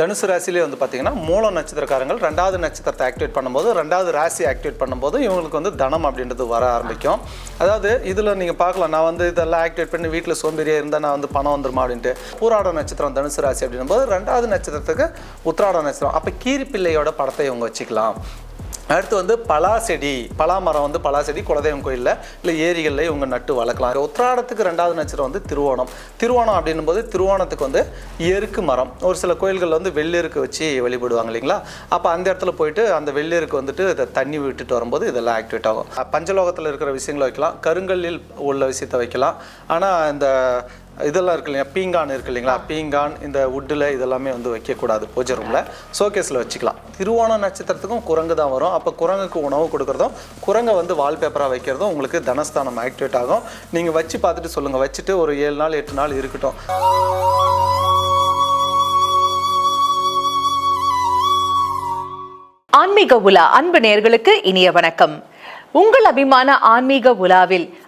தனுசு ராசிலே வந்து பார்த்தீங்கன்னா மூல நட்சத்திரக்காரங்கள் ரெண்டாவது நட்சத்திரத்தை ஆக்டிவேட் பண்ணும்போது ரெண்டாவது ராசி ஆக்டிவேட் பண்ணும்போது இவங்களுக்கு வந்து தனம் அப்படின்றது வர ஆரம்பிக்கும். அதாவது இதில் நீங்கள் பார்க்கலாம் நான் வந்து இதெல்லாம் ஆக்டிவேட் பண்ணி வீட்டில் சோம்பேறியாக இருந்தால் நான் வந்து பணம் வந்துருமா அப்படின்ட்டு. பூராட நட்சத்திரம் தனுசு ராசி அப்படின்னும் போது ரெண்டாவது நட்சத்திரத்துக்கு உத்திராட நட்சத்திரம். அப்போ கீரிப்பிள்ளையோட படத்தை இவங்க வச்சுக்கலாம். அடுத்து வந்து பலா செடி பலா மரம் வந்து பலா செடி குலதெய்வம் கோயிலில் இல்லை ஏரிகளில் இவங்க நட்டு வளர்க்கலாம். உத்திராடத்துக்கு ரெண்டாவது நட்சத்திரம் வந்து திருவோணம். திருவோணம் அப்படின்னும் போது திருவோணத்துக்கு வந்து எருக்கு மரம். ஒரு சில கோயில்களில் வந்து வெள்ளெருக்கு வச்சு வழிபடுவாங்க இல்லைங்களா? அப்போ அந்த இடத்துல போயிட்டு அந்த வெள்ளெருக்கு வந்துட்டு இதை தண்ணி விட்டுட்டு வரும்போது இதெல்லாம் ஆக்டிவேட் ஆகும். பஞ்சலோகத்தில் இருக்கிற விஷயங்களை வைக்கலாம். கருங்கல்லில் உள்ள விஷயத்தை வைக்கலாம். ஆனால் இந்த இதெல்லாம் இருக்கு இல்லையா? பீங்கான் இருக்கு இல்லைங்களா? பீங்கான் இந்த வுட்டில் இதெல்லாமே வந்து வைக்கக்கூடாது பூஜை ரூமில் ஷோகேஸில் வச்சுக்கலாம். திருவோண நட்சத்திரத்துக்கும் குரங்கு தான் வரும். அப்போ குரங்குக்கு உணவு கொடுக்குறதும் குரங்கை வந்து வால்பேப்பராக வைக்கிறதும் உங்களுக்கு தனஸ்தானம் ஆக்டிவேட் ஆகும். நீங்கள் வச்சு பார்த்துட்டு சொல்லுங்கள் வச்சுட்டு ஒரு ஏழு நாள் எட்டு நாள் இருக்கட்டும். ஆன்மீக உலா அன்பு நேர்களுக்கு இனிய வணக்கம். உங்கள் அபிமான ஆன்மீக உலாவில்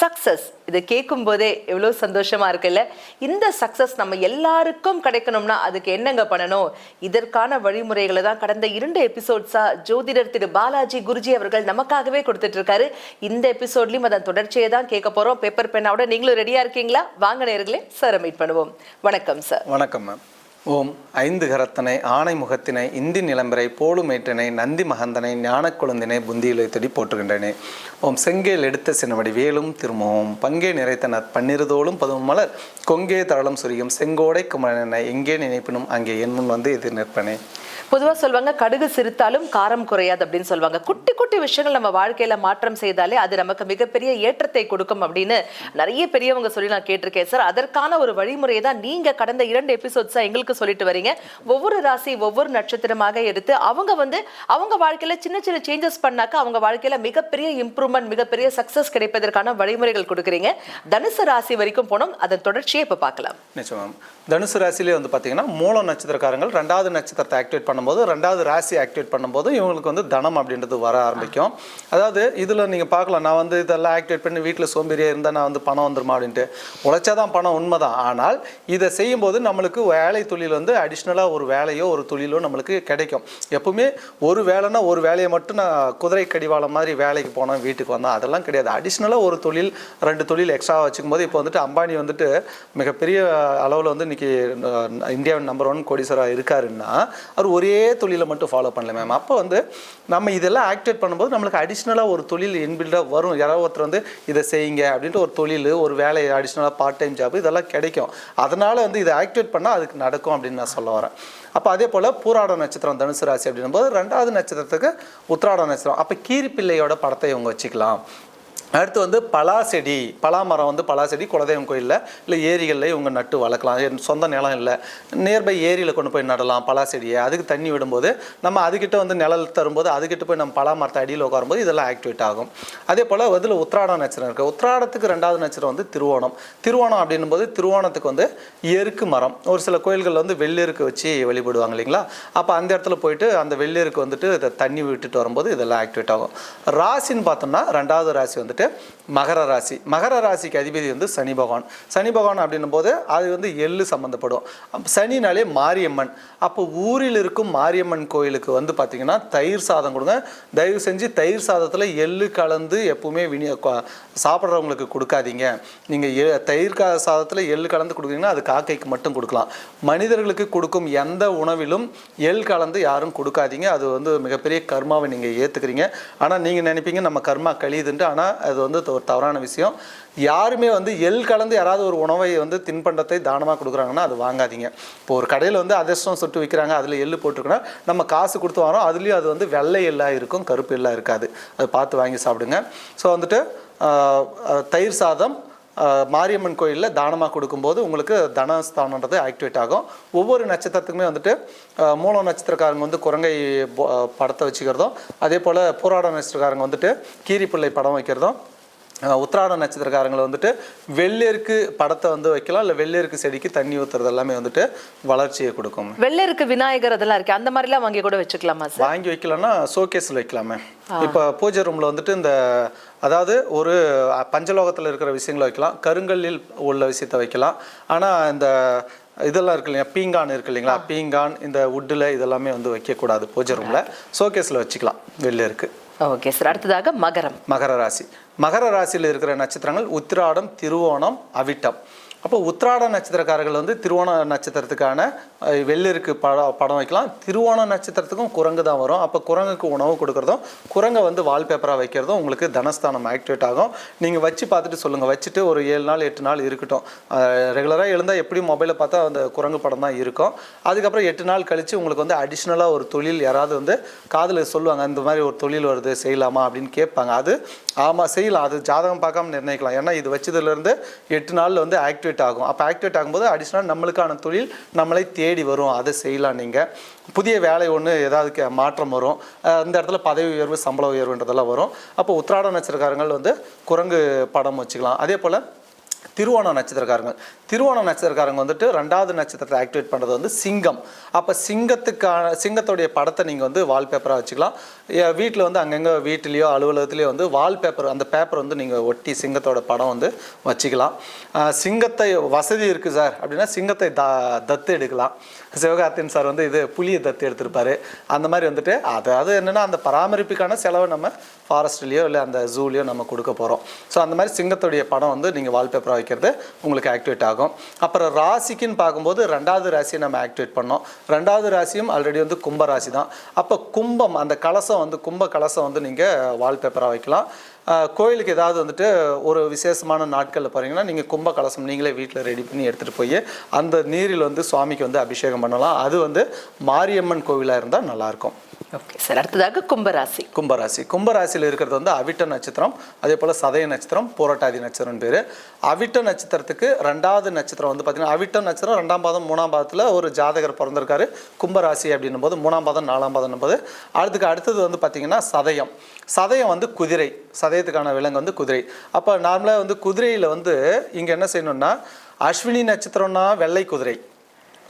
சக்ஸஸ் இதை கேட்கும் போதே எவ்வளோ சந்தோஷமா இருக்குல்ல? இந்த சக்சஸ் நம்ம எல்லாருக்கும் கிடைக்கணும்னா அதுக்கு என்னங்க பண்ணணும்? இதற்கான வழிமுறைகளை தான் கடந்த இரண்டு எபிசோட்ஸா ஜோதிடர் திரு பாலாஜி குருஜி அவர்கள் நமக்காகவே கொடுத்துட்டு இருக்காரு இந்த எபிசோட்லயும் அதன் தொடர்ச்சியை தான் கேட்க போறோம். பேப்பர் பெண்ணாவோட நீங்களும் ரெடியா இருக்கீங்களா? வாங்க நேர்களே சார் மீட் பண்ணுவோம். வணக்கம் சார் வணக்கம் மேம் ஓம் ஐந்து கரத்தனை ஆணை முகத்தினை இந்தி நிலம்பரை போலுமேற்றினை நந்தி மகந்தனை ஞானக் குழந்தினை புந்தியிலை போற்றுகின்றனே. ஓம் செங்கேல் எடுத்த சினவடி வேலும் திருமோம் பங்கே நிறைத்தனர் பன்னிருதோளும் பதுவும் மலர் கொங்கே தரளம் சுரியும் செங்கோடை குமரனை எங்கே நினைப்பினும் அங்கே என் முன் வந்து எதிர் நிற்பனே. பொதுவாக சொல்லுவாங்க கடுகு சிரித்தாலும் காரம் குறையாது அப்படின்னு சொல்லுவாங்க குட்டி குட்டி விஷயங்கள் நம்ம வாழ்க்கையில மாற்றம் செய்தாலே அது நமக்கு மிகப்பெரிய ஏற்றத்தை கொடுக்கும் அப்படின்னு நிறைய பெரியவங்க சொல்லி நான் கேட்டிருக்கேன். சார் அதற்கான ஒரு வழிமுறையை தான் நீங்க கடந்த இரண்டு எபிசோட்ஸா எங்களுக்கு சொல்லிட்டு வரீங்க. ஒவ்வொரு ராசி ஒவ்வொரு நட்சத்திரமாக எடுத்து அவங்க வந்து அவங்க வாழ்க்கையில சின்ன சின்ன சேஞ்சஸ் பண்ணாக்க அவங்க வாழ்க்கையில மிகப்பெரிய இம்ப்ரூவ்மெண்ட் மிகப்பெரிய சக்சஸ் கிடைப்பதற்கான வழிமுறைகள் கொடுக்குறீங்க. தனுசு ராசி வரைக்கும் போனோம். அதன் தொடர்ச்சியை இப்ப பார்க்கலாம். நிச்சயம். தனுசு ராசியிலே வந்து பார்த்தீங்கன்னா மூல நட்சத்திரக்காரங்கள் ரெண்டாவது நட்சத்திரத்தை ஆக்டிவேட் பண்ணும்போது ரெண்டாவது ராசி ஆக்டிவேட் பண்ணும்போது இவங்களுக்கு வந்து தனம் அப்படின்றது வர ஆரம்பிக்கும். அதாவது இதில் நீங்கள் பார்க்கலாம் நான் வந்து இதெல்லாம் ஆக்டிவேட் பண்ணி வீட்டில் சோம்பேறியாக இருந்தால் நான் வந்து பணம் வந்துருமா அப்படின்ட்டு. உழைச்சா தான் பணம் உண்மை தான் ஆனால் இதை செய்யும்போது நம்மளுக்கு வேலை தொழில் வந்து அடிஷ்னலாக ஒரு வேலையோ ஒரு தொழிலோ நம்மளுக்கு கிடைக்கும். எப்பவுமே ஒரு வேலைன்னா ஒரு வேலையை மட்டும் நான் குதிரை கடிவாளம் மாதிரி வேலைக்கு போனேன் வீட்டுக்கு வந்தோம். அதெல்லாம் கிடையாது. அடிஷ்னலாக ஒரு தொழில் ரெண்டு தொழில் எக்ஸ்ட்ரா வச்சுக்கும் போது இப்போ வந்துட்டு அம்பானி வந்துட்டு மிகப்பெரிய அளவில் வந்து இன்னைக்கு இந்தியாவின் நம்பர் ஒன் கோடீஸ்வராக இருக்காருன்னா அவர் ஒரே தொழிலை மட்டும் ஃபாலோ பண்ணல மேம் அப்போ வந்து நம்ம இதெல்லாம் ஆக்டிவேட் பண்ணும்போது நம்மளுக்கு அடிஷ்னலாக ஒரு தொழில் இன்பில்டாக வரும். யாராவது ஒருத்தர் வந்து இதை செய்யுங்க அப்படின்ட்டு ஒரு தொழில் ஒரு வேலை அடிஷ்னலாக பார்ட் டைம் ஜாப் இதெல்லாம் கிடைக்கும். அதனால் வந்து இதை ஆக்டிவேட் பண்ணால் அதுக்கு நடக்கும் அப்படின்னு நான் சொல்ல வரேன். அப்போ அதே போல் பூராட நட்சத்திரம் தனுசு ராசி அப்படின்னும் போது ரெண்டாவது நட்சத்திரத்துக்கு உத்திராட நட்சத்திரம். அப்போ கீரிப்பிள்ளையோட படத்தை இவங்க வச்சுக்கலாம். அடுத்து வந்து பலா செடி பலா மரம் வந்து பலா செடி குலதெய்வம் கோயிலில் இல்லை ஏரிகளில் இவங்க நட்டு வளர்க்கலாம். என் சொந்த நிலம் இல்லை. நியர்பை ஏரியில் கொண்டு போய் நடலாம் பலா செடியை அதுக்கு தண்ணி விடும்போது நம்ம அதுக்கிட்ட வந்து நிழல் தரும்போது அதுக்கிட்ட போய் நம்ம பலா மரத்தை அடியில் உட்காரும்போது இதெல்லாம் ஆக்டிவேட் ஆகும். அதே போல் இதில் உத்திராடம் நட்சத்திரம் இருக்குது உத்ராடத்துக்கு ரெண்டாவது நட்சத்திரம் வந்து திருவோணம். திருவோணம் அப்படின்னும் போது திருவோணத்துக்கு வந்து எருக்கு மரம். ஒரு சில கோயில்களில் வந்து வெள்ளெருக்கு வச்சு வழிபடுவாங்க இல்லைங்களா? அப்போ அந்த இடத்துல போயிட்டு அந்த வெள்ளெருக்கு வந்துட்டு இதை தண்ணி விட்டுட்டு வரும்போது இதெல்லாம் ஆக்டிவேட் ஆகும். ராசின்னு பார்த்தோம்னா ரெண்டாவது ராசி வந்துட்டு மகர ராசி. மகர ராசிக்கு அதிபதி வந்து சனி பகவான். சனி பகவான் அப்படின்னும் போது அது வந்து எள்ளு சம்மந்தப்படும் சனினாலே மாரியம்மன். அப்போ ஊரில் இருக்கும் மாரியம்மன் கோயிலுக்கு வந்து பார்த்திங்கன்னா தயிர் சாதம் கொடுங்க. தயவு செஞ்சு தயிர் சாதத்தில் எள்ளு கலந்து எப்பவுமே வினிய சாப்பிட்றவங்களுக்கு கொடுக்காதீங்க. நீங்கள் எ தயிர் கா சாதத்தில் எள்ளு கலந்து கொடுக்குறீங்கன்னா அது காக்கைக்கு மட்டும் கொடுக்கலாம். மனிதர்களுக்கு கொடுக்கும் எந்த உணவிலும் எள் கலந்து யாரும் கொடுக்காதீங்க. அது வந்து மிகப்பெரிய கர்மாவை நீங்கள் ஏற்றுக்கிறீங்க ஆனால் நீங்கள் நினைப்பீங்க நம்ம கர்மா கழியுதுன்ட்டு. ஆனால் அது வந்து ஒரு தவறான விஷயம். யாருமே வந்து எள் கலந்து யாராவது ஒரு உணவை வந்து தின்பண்டத்தை தானமாக கொடுக்குறாங்கன்னா அது வாங்காதீங்க. இப்போ ஒரு கடையில் வந்து அதிர்ஷ்டம் சுட்டு விற்கிறாங்க அதில் எள்ளு போட்டிருக்குன்னா நம்ம காசு கொடுத்து வரோம் அதுலேயும் அது வந்து வெள்ளை எல்லாம் இருக்கும் கருப்பு எல்லாம் இருக்காது. அது பார்த்து வாங்கி சாப்பிடுங்க. ஸோ வந்துட்டு தயிர் சாதம் மாரியம்மன் கோயிலில் தானமாக கொடுக்கும்போது உங்களுக்கு தனஸ்தானன்றது ஆக்டிவேட் ஆகும். ஒவ்வொரு நட்சத்திரத்துக்குமே வந்துட்டு மூலம் நட்சத்திரக்காரங்க வந்து குரங்கை படத்தை வச்சுக்கிறதும் அதே போல் போராட நட்சத்திரக்காரங்க வந்துட்டு கீரிப்பிள்ளை படம் வைக்கிறதும் உத்திராட நட்சத்திரக்காரங்களை வந்துட்டு வெள்ளேருக்கு படத்தை வந்து வைக்கலாம் இல்லை வெள்ளேருக்கு செடிக்கு தண்ணி ஊற்றுறது எல்லாமே வந்துட்டு வளர்ச்சியை கொடுக்கும். வெள்ளருக்கு விநாயகர் அதெல்லாம் இருக்கு. அந்த மாதிரிலாம் வாங்கி கூட வச்சுக்கலாமா சார்? வாங்கி வைக்கலன்னா ஷோகேஸில் வைக்கலாமே. இப்போ பூஜை ரூமில் வந்துட்டு இந்த அதாவது ஒரு பஞ்சலோகத்தில் இருக்கிற விஷயங்களை வைக்கலாம். கருங்கல்லில் உள்ள விஷயத்தை வைக்கலாம். ஆனால் இந்த இதெல்லாம் இருக்கு இல்லையா பீங்கான் இருக்கு இல்லைங்களா பீங்கான் இந்த வுட்டில் இதெல்லாமே வந்து வைக்கக்கூடாது பூஜை ரூமில் ஷோகேஸில் வச்சுக்கலாம் வெளில ஓகே சார். அடுத்ததாக மகரம். மகர ராசி. மகர ராசியில் இருக்கிற நட்சத்திரங்கள் உத்திராடம் திருவோணம் அவிட்டம். அப்போ உத்ராட நட்சத்திரக்காரர்கள் வந்து திருவோண நட்சத்திரத்துக்கான வெள்ளிருக்கு படம் படம் வைக்கலாம். திருவோண நட்சத்திரத்துக்கும் குரங்கு தான் வரும். அப்போ குரங்குக்கு உணவு கொடுக்குறதும் குரங்கை வந்து வால்பேப்பராக வைக்கிறதும் உங்களுக்கு தனஸ்தானம் ஆக்டிவேட் ஆகும். நீங்கள் வச்சு பார்த்துட்டு சொல்லுங்கள் வச்சுட்டு ஒரு ஏழு நாள் எட்டு நாள் இருக்கட்டும். ரெகுலராக எழுந்தால் எப்படியும் மொபைலில் பார்த்தா அந்த குரங்கு படம் தான் இருக்கும். அதுக்கப்புறம் எட்டு நாள் கழித்து உங்களுக்கு வந்து அடிஷ்னலாக ஒரு தொழில் யாராவது வந்து காதில் சொல்லுவாங்க இந்த மாதிரி ஒரு தொழில் வருது செய்யலாமா? அப்படின்னு கேட்பாங்க. அது ஆமாம் செய்யலாம். அது ஜாதகம் பார்க்காம நிர்ணயிக்கலாம். ஏன்னா இது வச்சதுலேருந்து எட்டு நாளில் வந்து ஆக்டிவேட் ஆகும். அப்போ ஆக்டிவேட் ஆகும்போது அடிஷ்னல் நம்மளுக்கான தொழில் நம்மளை தேடி வரும். அதை செய்யலாம் நீங்கள் புதிய வேலை ஒன்று ஏதாவது மாற்றம் வரும். அந்த இந்த இடத்துல பதவி உயர்வு சம்பள உயர்வுன்றதெல்லாம் வரும். அப்போ உத்திராட நட்சத்திரக்காரங்கள் வந்து குரங்கு படம் வச்சுக்கலாம். அதே போல் திருவோண நட்சத்திரக்காரங்க. திருவோண நட்சத்திரக்காரங்க வந்துட்டு ரெண்டாவது நட்சத்திரத்தை ஆக்டிவேட் பண்ணுறது வந்து சிங்கம். அப்போ சிங்கத்துக்கான சிங்கத்துடைய படத்தை நீங்கள் வந்து வால்பேப்பராக வச்சுக்கலாம். வீட்டில் வந்து அங்கங்கே வீட்டிலேயோ அலுவலகத்துலேயோ வந்து வால்பேப்பர் அந்த பேப்பர் வந்து நீங்கள் ஒட்டி சிங்கத்தோட படம் வந்து வச்சுக்கலாம். சிங்கத்தை வசதி இருக்குது சார் அப்படின்னா சிங்கத்தை த தத்து எடுக்கலாம். சிவகார்த்தியன் சார் வந்து இது புலியை தத்து எடுத்திருப்பார். அந்த மாதிரி வந்துட்டு அதாவது என்னென்னா அந்த பராமரிப்புக்கான செலவை நம்ம ஃபாரஸ்ட்லேயோ இல்லை அந்த ஜூலேயோ நம்ம கொடுக்க போகிறோம் ஸோ அந்த மாதிரி சிங்கத்துடைய படம் வந்து நீங்கள் சூப்பராக வைக்கிறது உங்களுக்கு ஆக்டிவேட் ஆகும். அப்புறம் ராசிக்குன்னு பார்க்கும்போது ரெண்டாவது ராசியை நம்ம ஆக்டிவேட் பண்ணோம். ரெண்டாவது ராசியும் ஆல்ரெடி வந்து கும்ப ராசி தான் அப்போ கும்பம் அந்த கலசம் வந்து கும்ப கலசம் வந்து நீங்கள் வால்பேப்பராக வைக்கலாம். கோயிலுக்கு ஏதாவது வந்துட்டு ஒரு விசேஷமான நாட்களில் போகிறீங்கன்னா நீங்கள் கும்ப கலசம் நீங்களே வீட்டில் ரெடி பண்ணி எடுத்துகிட்டு போய் அந்த நீரில் வந்து சுவாமிக்கு வந்து அபிஷேகம் பண்ணலாம். அது வந்து மாரியம்மன் கோவிலாக இருந்தால் நல்லாயிருக்கும். Okay sir. அடுத்ததாக கும்பராசி. கும்பராசி. கும்பராசியில் இருக்கிறது வந்து அவிட்ட நட்சத்திரம் அதே போல் சதய நட்சத்திரம் போராட்டாதி நட்சத்திரம் பேர். அவிட்ட நட்சத்திரத்துக்கு ரெண்டாவது நட்சத்திரம் வந்து பார்த்தீங்கன்னா அவிட்ட நட்சத்திரம் ரெண்டாம் பாதம் மூணாம் பாதத்தில் ஒரு ஜாதகர் பிறந்திருக்காரு. கும்பராசி அப்படின்னும் போது மூணாம் பாதம் நாலாம் பாதம் போது அதுக்கு அடுத்தது வந்து பார்த்தீங்கன்னா சதயம். சதயம் வந்து குதிரை. சதயத்துக்கான விலங்கு வந்து குதிரை. அப்போ நார்மலாக வந்து குதிரையில் வந்து இங்கே என்ன செய்யணும்னா அஸ்வினி நட்சத்திரம்னா வெள்ளை குதிரை.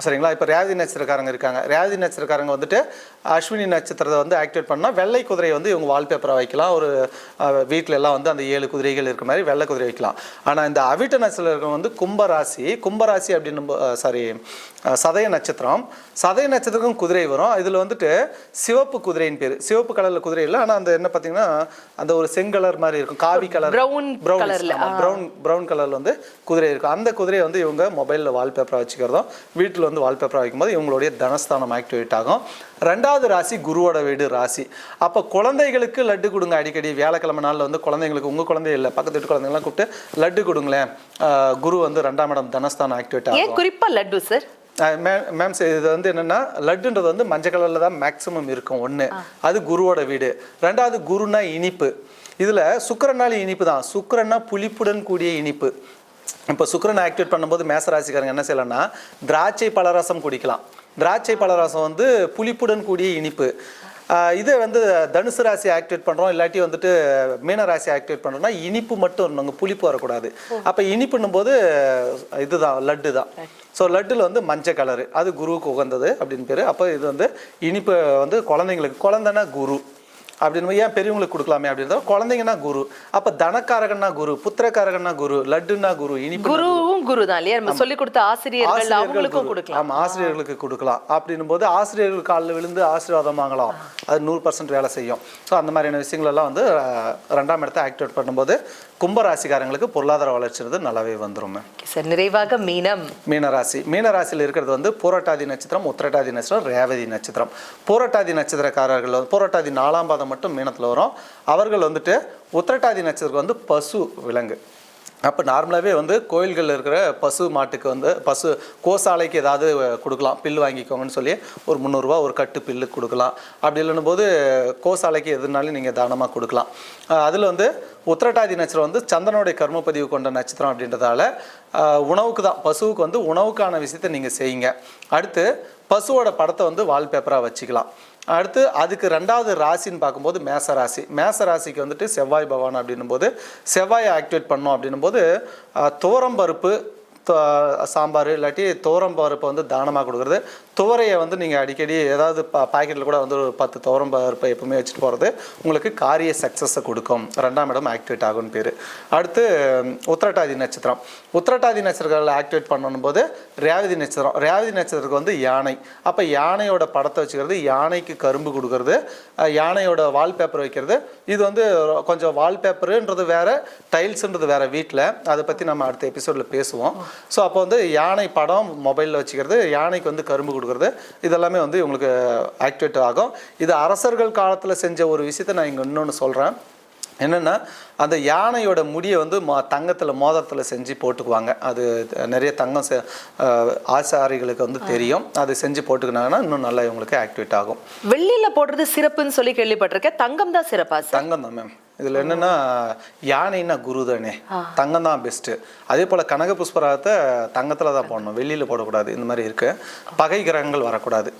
சரிங்களா? இப்போ ரேவதி நட்சத்திரக்காரங்க இருக்காங்க. ரேவதி நட்சத்திரக்காரங்க வந்துட்டு அஸ்வினி நட்சத்திரத்தை வந்து ஆக்டிவேட் பண்ணால் வெள்ளை குதிரையை வந்து இவங்க வால்பேப்பராக வைக்கலாம். ஒரு வீட்ல எல்லாம் வந்து அந்த ஏழு குதிரைகள் இருக்கிற மாதிரி வெள்ளை குதிரை வைக்கலாம். ஆனால் இந்த அவிட்ட நட்சத்திரம் வந்து கும்பராசி. கும்பராசி அப்படின்னும் சாரி சதய நட்சத்திரம். சதய நட்சத்திரக்கும் குதிரை வரும். இதில் வந்துட்டு சிவப்பு குதிரைன்னு பேர். சிவப்பு கலரில் குதிரை இல்லை ஆனால் அந்த என்ன பார்த்தீங்கன்னா அந்த ஒரு செங்கலர் மாதிரி இருக்கும். காவி கலர் Brown colourல, ப்ரௌன் ப்ரௌன் கலரில் வந்து குதிரை இருக்கும். அந்த குதிரையை வந்து இவங்க மொபைலில் வால்பேப்பராக வச்சுக்கிறதும் வீட்டில் வந்து வால்பேப்பராக வைக்கும்போது இவங்களுடைய தனஸ்தானம் ஆக்டிவேட் ஆகும். ரெண்டாவது ராசி குருவோட வீடு ராசி. அப்போ குழந்தைகளுக்கு லட்டு கொடுங்க அடிக்கடி. வியாழக்கிழமை நாளில் வந்து குழந்தைங்களுக்கு உங்கள் குழந்தை இல்லை பக்கத்து வீட்டு குழந்தைங்களாம் கூப்பிட்டு லட்டு கொடுங்களேன். குரு வந்து ரெண்டாம் இடம் தனஸ்தானம் ஆக்டிவேட் ஆகும். ஏன் குறிப்பா லட்டு சார்? மேம் இது வந்து என்னன்னா லட்டுன்றது வந்து மஞ்சள் கலர்ல தான் மேக்ஸிமம் இருக்கும் ஒன்று அது குருவோட வீடு. ரெண்டாவது குருனா இனிப்பு. இதுல சுக்கிரனால இனிப்பு தான். சுக்கிரன்னா புளிப்புடன் கூடிய இனிப்பு. இப்போ சுக்கிரனை ஆக்டிவேட் பண்ணும்போது மேசராசிக்காரங்க என்ன செய்யலாம்னா திராட்சை பழரசம் குடிக்கலாம். திராட்சை பழரசம் வந்து புளிப்புடன் கூடிய இனிப்பு. இதை வந்து தனுசு ராசி ஆக்டிவேட் பண்ணுறோம் இல்லாட்டி வந்துட்டு மீன ராசி ஆக்டிவேட் பண்ணுறோம்னா இனிப்பு மட்டும் நாங்கள் புளிப்பு வரக்கூடாது. அப்போ இனிப்புன்னும் போது இதுதான் லட்டு தான். ஸோ லட்டில் வந்து மஞ்சள் கலரு. அது குருவுக்கு உகந்தது அப்படின்னு பேர். அப்போ இது வந்து இனிப்பு வந்து குழந்தைங்களுக்கு குழந்தைன்னா குரு. அப்படின்னு ஏன் பெரியவங்களுக்கு கொடுக்கலாமே அப்படின்றத குழந்தைங்கன்னா குரு. அப்போ தனக்காரகன்னா குரு புத்திரக்காரகன்னா குரு லட்டுன்னா குரு இனிப்பு குருவும் குரு தான் இல்லையா? நம்ம சொல்லி கொடுத்த ஆசிரியர்கள் அவங்களுக்கும். கொடுக்கலாம். ஆமா ஆசிரியர்களுக்கு கொடுக்கலாம். அப்படின்னும் போது ஆசிரியர்கள் காலில் விழுந்து ஆசீர்வாதம் வாங்கலாம். அது நூறு பர்சன்ட் வேலை செய்யும். ஸோ அந்த மாதிரியான விஷயங்கள் எல்லாம் வந்து ரெண்டாம் இடத்தை ஆக்டிவேட் பண்ணும்போது கும்பராசிக்காரங்களுக்கு பொருளாதார வளர்ச்சிறது நல்லாவே வந்துரும் மேம் சார் நிறைவாக மீனம். மீனராசி. மீனராசியில் இருக்கிறது வந்து பூரட்டாதி நட்சத்திரம் உத்திரட்டாதி நட்சத்திரம் ரேவதி நட்சத்திரம். பூரட்டாதி நட்சத்திரக்காரர்கள் பூரட்டாதி நாலாம் பாதம் மட்டும் மீனத்தில் வரும். அவர்கள் வந்துட்டு உத்திரட்டாதி நட்சத்திரம் வந்து பசு விலங்கு. அப்போ நார்மலாகவே வந்து கோயில்களில் இருக்கிற பசு மாட்டுக்கு வந்து பசு கோசாலைக்கு ஏதாவது கொடுக்கலாம். பில்லு வாங்கிக்கோங்கன்னு சொல்லி ஒரு முந்நூறுரூவா ஒரு கட்டு பில்லு கொடுக்கலாம். அப்படி இல்லைன்னும் போது கோசாலைக்கு எதுனாலும் நீங்கள் தானமாக கொடுக்கலாம். அதில் வந்து உத்திரட்டாதி நட்சத்திரம் வந்து சந்திரனுடைய கர்மப்பதிவு கொண்ட நட்சத்திரம் அப்படின்றதால உணவுக்கு தான். பசுவுக்கு வந்து உணவுக்கான விஷயத்தை நீங்கள் செய்யுங்க. அடுத்து பசுவோட படத்தை வந்து வால்பேப்பராக வச்சுக்கலாம். அடுத்து அதுக்கு ரெண்டாவது ராசின்னு பார்க்கும்போது மேச ராசி மேச ராசிக்கு வந்துட்டு செவ்வாய் பவான் அப்படின்னும் போது செவ்வாயை ஆக்டிவேட் பண்ணோம் அப்படின்னும் போது தோரம்பருப்பு சாம்பார் இல்லாட்டி துவரம் பருப்பை வந்து தானமாக கொடுக்குறது. துவரையை வந்து நீங்கள் அடிக்கடி ஏதாவது பா பாக்கெட்டில் கூட வந்து ஒரு பத்து துவரம் பருப்பை எப்பவுமே வச்சுட்டு போகிறது உங்களுக்கு காரிய சக்ஸஸை கொடுக்கும். ரெண்டாம் இடம் ஆக்டிவேட் ஆகும்னு பேர். அடுத்து உத்திரட்டாதி நட்சத்திரம். உத்திரட்டாதி நட்சத்திரங்களை ஆக்டிவேட் பண்ணணும் போது ரேவதி நட்சத்திரம் ரேவதி நட்சத்திரத்துக்கு வந்து யானை. அப்போ யானையோட படத்தை வச்சுக்கிறது யானைக்கு கரும்பு கொடுக்கறது யானையோட வால்பேப்பர் வைக்கிறது. இது வந்து கொஞ்சம் வால்பேப்பருன்றது வேற டைல்ஸுன்றது வேற வீட்டில் அதை பற்றி நம்ம அடுத்த எபிசோடில் பேசுவோம். ஸோ அப்போ வந்து யானை படம் மொபைலில் வச்சுக்கிறது யானைக்கு வந்து கரும்பு கொடுக்கறது. இதெல்லாமே வந்து உங்களுக்கு ஆக்டிவேட் ஆகும். இது அரசர்கள் காலத்தில் செஞ்ச ஒரு விஷயத்தை நான் இங்கே இன்னொன்று சொல்கிறேன் என்னென்னா அந்த யானையோட முடியை வந்து மோ தங்கத்தில் மோதிரத்தில் செஞ்சு போட்டுக்குவாங்க. அது நிறைய தங்கம் செ- ஆசாரிகளுக்கு வந்து தெரியும். அது செஞ்சு போட்டுக்கினாங்கன்னா இன்னும் நல்லா இவங்களுக்கு ஆக்டிவேட் ஆகும். வெள்ளியில போடுறது சிறப்புன்னு சொல்லி கேள்விப்பட்டிருக்கேன். தங்கம் தான் சிறப்பா சார்? தங்கம் தான் மேம். இதில் என்னென்னா யானைன்னா குரு தானே தங்கம் தான் பெஸ்ட்டு அதே போல் கனக புஷ்பராகத்தை தங்கத்தில் தான் போடணும். வெளியில் போடக்கூடாது. இந்த மாதிரி இருக்குது பகை கிரகங்கள் வரக்கூடாது.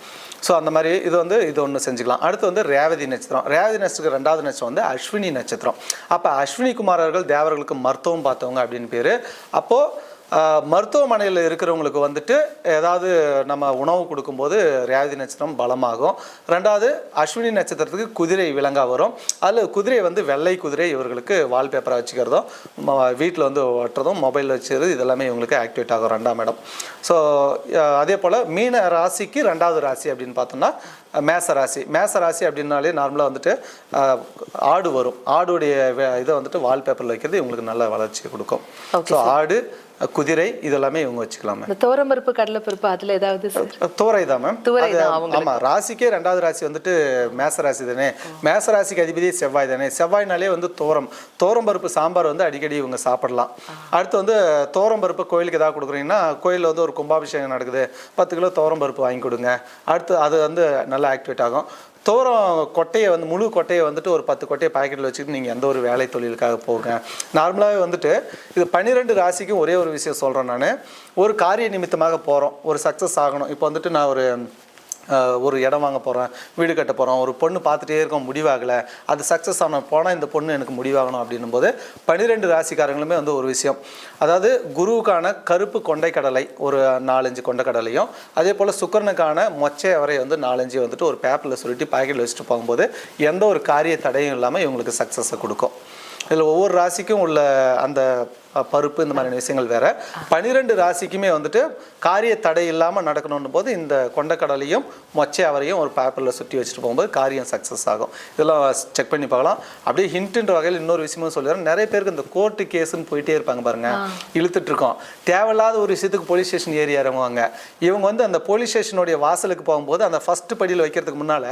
ஸோ அந்த மாதிரி இது வந்து இது ஒன்று செஞ்சுக்கலாம். அடுத்து வந்து ரேவதி நட்சத்திரம். ரேவதி நட்சத்திரம் ரெண்டாவது நட்சத்திரம் வந்து அஸ்வினி நட்சத்திரம். அப்போ அஸ்வினி குமாரர்கள் தேவர்களுக்கு மருத்துவம் பார்த்தவங்க அப்படின்னு பேர். அப்போது மருத்துவமனையில் இருக்கிறவங்களுக்கு வந்துட்டு ஏதாவது நம்ம உணவு கொடுக்கும்போது ரேவதி நட்சத்திரம் பலமாகும். ரெண்டாவது அஸ்வினி நட்சத்திரத்துக்கு குதிரை விலங்காக வரும். அதில் குதிரை வந்து வெள்ளை குதிரை இவர்களுக்கு வால்பேப்பராக வச்சுக்கிறதும் வீட்டில் வந்து ஒட்டுறதும் மொபைல் வச்சுக்கிறது இதெல்லாமே இவங்களுக்கு ஆக்டிவேட் ஆகும் ரெண்டாம் இடம். ஸோ அதே போல் மீன ராசிக்கு ரெண்டாவது ராசி அப்படின்னு பார்த்தோம்னா அஹ், மேச ராசி மேச ராசி அப்படின்னாலே நார்மலாக வந்துட்டு ஆடு வரும். ஆடுடைய இதை வந்துட்டு வால்பேப்பரில் வைக்கிறது இவங்களுக்கு நல்ல வளர்ச்சியை கொடுக்கும். ஸோ ஆடு குதிரை இதெல்லாமே இவங்க வச்சுக்கலாம். தோரம்பருப்பு கடலைப்பருப்பு அதுல ஏதாவது துவரை தான் மேம் துவரை அது- தான் அவங்களுக்கு. ஆமா ராசிக்கே ரெண்டாவது ராசி வந்துட்டு மேச ராசி தானே. மேச ராசிக்கு அதிபதி செவ்வாய் தானே. செவ்வாய்னாலே வந்து தோரம். பருப்பு சாம்பார் வந்து அடிக்கடி இவங்க சாப்பிடலாம். அடுத்து வந்து தோரம் பருப்பு கோயிலுக்கு ஏதாவது கொடுக்குறீங்கன்னா கோயிலில் வந்து ஒரு கும்பாபிஷேகம் நடக்குது. பத்து கிலோ தோரம் பருப்பு வாங்கி கொடுங்க. அடுத்து அது வந்து நல்லா ஆக்டிவேட் ஆகும். தோரம் கொட்டையை வந்து முழு கொட்டையை வந்துட்டு ஒரு பத்து கொட்டையை பாக்கெட்டில் வச்சுட்டு நீங்கள் எந்த ஒரு வேலை தொழிலுக்காக போங்க. நார்மலாகவே வந்துட்டு இது பன்னிரெண்டு ராசிக்கும் ஒரே ஒரு விஷயம் சொல்கிறேன் நான். ஒரு காரிய நிமித்தமாக போகிறோம் ஒரு சக்ஸஸ் ஆகணும். இப்போ வந்துட்டு நான் ஒரு ஒரு இடம் வாங்க போகிறேன் வீடு கட்ட போகிறோம் ஒரு பொண்ணு பார்த்துட்டே இருக்கோம் முடிவாகலை அது சக்ஸஸ் ஆன போனால் இந்த பொண்ணு எனக்கு முடிவாகணும் அப்படின்னும் போது பன்னிரெண்டு ராசிக்காரங்களுமே வந்து ஒரு விஷயம். அதாவது குருவுக்கான கருப்பு கொண்டைக்கடலை ஒரு நாலஞ்சு கொண்டைக்கடலையும் அதே போல் சுக்கரனுக்கான மொச்சை அவரை வந்து நாலஞ்சு வந்துட்டு ஒரு பேப்பரில் சொல்லிட்டு பாக்கெட்டில் வச்சுட்டு போகும்போது எந்த ஒரு காரிய தடையும் இல்லாமல் இவங்களுக்கு சக்ஸஸை கொடுக்கும். இதில் ஒவ்வொரு ராசிக்கும் உள்ள அந்த பருப்பு இந்த மாதிரியான விஷயங்கள் வேற. பன்னிரெண்டு ராசிக்குமே வந்துட்டு காரிய தடை இல்லாமல் நடக்கணும் போது இந்த கொண்டக்கடலையும் மொச்சை அவரையும் ஒரு பேப்பரில் சுற்றி வச்சுட்டு போகும்போது காரியம் சக்ஸஸ் ஆகும். இதெல்லாம் செக் பண்ணி பார்க்கலாம். அப்படியே ஹிண்ட்ன்ற வகையில் இன்னொரு விஷயமும் சொல்லிடுறேன். நிறைய பேருக்கு இந்த கோர்ட்டு கேஸ்ன்னு போயிட்டே இருப்பாங்க பாருங்க. இழுத்துட்டு இருக்கோம். தேவையில்லாத ஒரு விஷயத்துக்கு போலீஸ் ஸ்டேஷன் ஏறி இறங்குவாங்க. இவங்க வந்து அந்த போலீஸ் ஸ்டேஷனுடைய வாசலுக்கு போகும்போது அந்த ஃபர்ஸ்ட் படியில் வைக்கிறதுக்கு முன்னால்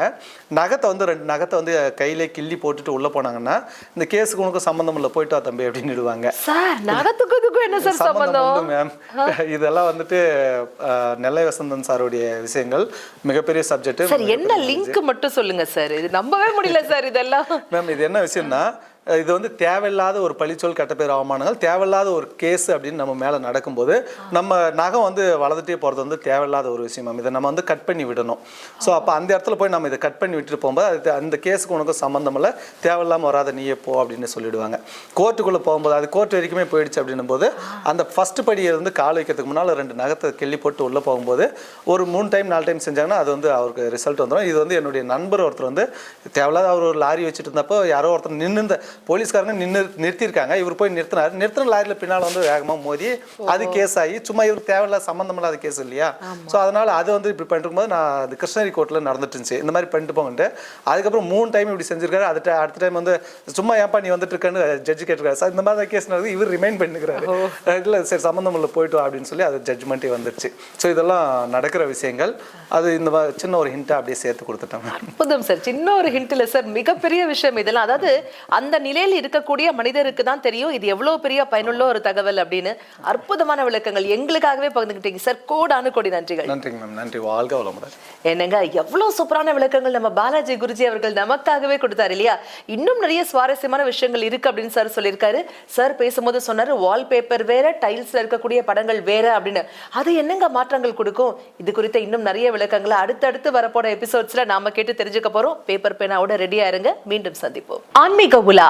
நகத்தை வந்து ரெண்டு நகத்தை வந்து கையிலே கிள்ளி போட்டுட்டு உள்ளே போனாங்கன்னா இந்த கேஸுக்கு உனக்கு சம்மந்தம் இல்லை போயிட்டு தம்பி அப்படின்னு விடுவாங்க சார் நகத்துக்கும் இதுக்கும் என்ன சார் சம்பந்தம் மேம் இதெல்லாம் வந்துட்டு நெல்லை வசந்தன் சாருடைய விஷயங்கள் மிகப்பெரிய சப்ஜெக்ட் சார் என்ன லிங்க் மட்டும் சொல்லுங்க சார். இது நம்பவே முடியல சார் இதெல்லாம். மேம் இது என்ன விஷயம்னா இது வந்து தேவையில்லாத ஒரு பழிச்சொல் கட்டப்பேர் அவமானங்கள் தேவையில்லாத ஒரு கேஸ் அப்படின்னு நம்ம மேலே நடக்கும்போது நம்ம நகம் வந்து வளர்ந்துட்டே போகிறது வந்து தேவையில்லாத ஒரு விஷயம் மேம் இதை நம்ம வந்து கட் பண்ணி விடணும். ஸோ அப்போ அந்த இடத்துல போய் நம்ம இதை கட் பண்ணி விட்டுட்டு போகும்போது அது அந்த கேஸுக்கு உனக்கும் சம்மந்தம் இல்லை. தேவையில்லாமல் வராத நீயே போ அப்படின்னு சொல்லிடுவாங்க. கோர்ட்டுக்குள்ளே போகும்போது அது கோர்ட் வரைக்குமே போயிடுச்சு அப்படின்னும் போது அந்த ஃபஸ்ட்டு படியை வந்து கால் வைக்கிறதுக்கு முன்னால் ரெண்டு நகத்தை கிள்ளி போட்டு உள்ளே போகும்போது ஒரு மூணு டைம் நாலு டைம் செஞ்சாங்கன்னா அது வந்து அவருக்கு ரிசல்ட் வந்துடும் இது வந்து என்னுடைய நண்பர் ஒருத்தர் வந்து தேவையில்லாத அவர் ஒரு லாரி வச்சுட்டு இருந்தப்போ யாரோ ஒருத்தர் நின்று போலீஸ்காரங்க நின்று நிறுத்தியிருக்காங்க. இவர் போய் நிறுத்தினார். நிறுத்தின லாரியில் பின்னால் வந்து வேகமாக மோதி அது கேஸ் ஆகி சும்மா இவருக்கு தேவையில்ல சம்மந்தம் இல்லாத கேஸ் இல்லையா ஸோ அதனால அது வந்து இப்படி பண்ணிட்டு இருக்கும்போது நான் அது கிருஷ்ணகிரி கோர்ட்டில் நடந்துட்டு இருந்துச்சு. இந்த மாதிரி பண்ணிட்டு போங்கன்ட்டு அதுக்கப்புறம் மூணு டைம் இப்படி செஞ்சிருக்காரு. அடுத்த அடுத்த டைம் வந்து சும்மா ஏன்ப்பா நீ வந்துட்டு இருக்கேன்னு ஜட்ஜி கேட்டிருக்காரு. சார் இந்த மாதிரி கேஸ் நடக்குது. இவர் ரிமைண்ட் பண்ணிக்கிறாரு. இல்லை சரி சம்மந்தம் இல்லை போயிட்டு அப்படின்னு சொல்லி அது ஜட்ஜ்மெண்ட்டே வந்துருச்சு. ஸோ இதெல்லாம் நடக்கிற விஷயங்கள். அது இந்த மாதிரி சின்ன ஒரு ஹிண்ட்டை அப்படியே சேர்த்து கொடுத்துட்டேன். அற்புதம் சார். சின்ன ஒரு ஹிண்ட் இல்ல சார். மிகப்பெரிய விஷயம் இதெல்லாம். அதாவது அந்த நிலையில் இருக்கக்கூடிய மனிதருக்கு தான் தெரியும் இது எவ்வளவு பெரிய பயனுள்ள ஒரு தகவல் அப்படின்னு. அற்புதமான விளக்கங்கள் எங்களுக்காகவே பகிர்ந்துக்கிட்டீங்க சார் கோடானு கோடி நன்றிகள். நன்றிங்க மேம். நன்றி. வாழ்க வளமுடன். என்னங்க எவ்வளவு சூப்பரான விளக்கங்கள் நம்ம பாலாஜி குருஜி அவர்கள் நமக்காகவே கொடுத்தாரு இல்லையா? இன்னும் நிறைய சுவாரஸ்யமான விஷயங்கள் இருக்கு அப்படின்னு சார் சொல்லியிருக்காரு. சார் பேசும்போது சொன்னாரு வால்பேப்பர் வேற டைல்ஸ்ல இருக்கக்கூடிய படங்கள் வேற அப்படின்னு. அது என்னங்க மாற்றங்கள் கொடுக்கும்? இது குறித்த இன்னும் நிறைய விளக்கங்களை அடுத்தடுத்து வரப்போற எபிசோட்ஸ்ல நாம கேட்டு தெரிஞ்சுக்க போறோம். பேப்பர் பேனாவோட ரெடியா இருங்க. மீண்டும் சந்திப்போம். ஆன்மீக உலா.